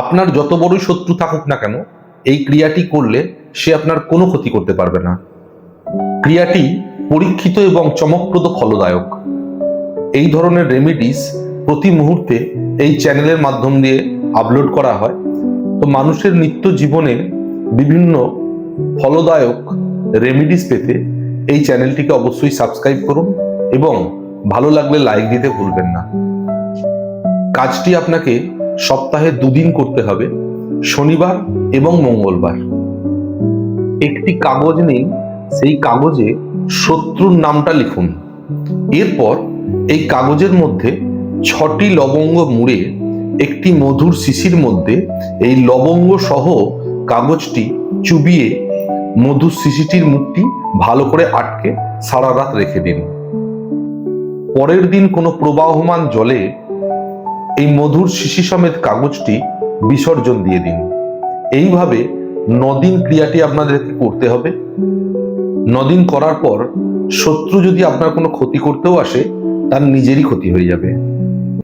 আপনার যত বড়ই শত্রু থাকুক না কেন, এই ক্রিয়াটি করলে সে আপনার কোনো ক্ষতি করতে পারবে না। ক্রিয়াটি পরীক্ষিত এবং চমকপ্রদ ফলদায়ক। এই ধরনের রেমিডিস প্রতি মুহূর্তে এই চ্যানেলের মাধ্যম দিয়ে আপলোড করা হয়। তো মানুষের নিত্য জীবনে বিভিন্ন ফলদায়ক রেমিডিস পেতে এই চ্যানেলটিকে অবশ্যই সাবস্ক্রাইব করুন এবং ভালো লাগলে লাইক দিতে ভুলবেন না। কাজটি আপনাকে সপ্তাহে দুদিন করতে হবে, শনিবার এবং মঙ্গলবার। একটি কাগজ নিন, সেই কাগজে শত্রুর নামটা লিখুন। এরপর এই কাগজের মধ্যে ছটি লবঙ্গ মুড়ে একটি মধুর শিশির মধ্যে এই লবঙ্গ সহ কাগজটি চুবিয়ে মধুর শিশিটির মুখটি ভালো করে আটকে সারা রাত রেখে দিন। পরের দিন কোনো প্রবাহমান জলে এই মধুর শিশি সমেত কাগজটি বিসর্জন দিয়ে দিন। এইভাবে নদিন ক্রিয়াটি আপনাদেরকে করতে হবে। নদিন করার পর শত্রু যদি আপনার কোনো ক্ষতি করতেও আসে, তার নিজেরই ক্ষতি হয়ে যাবে।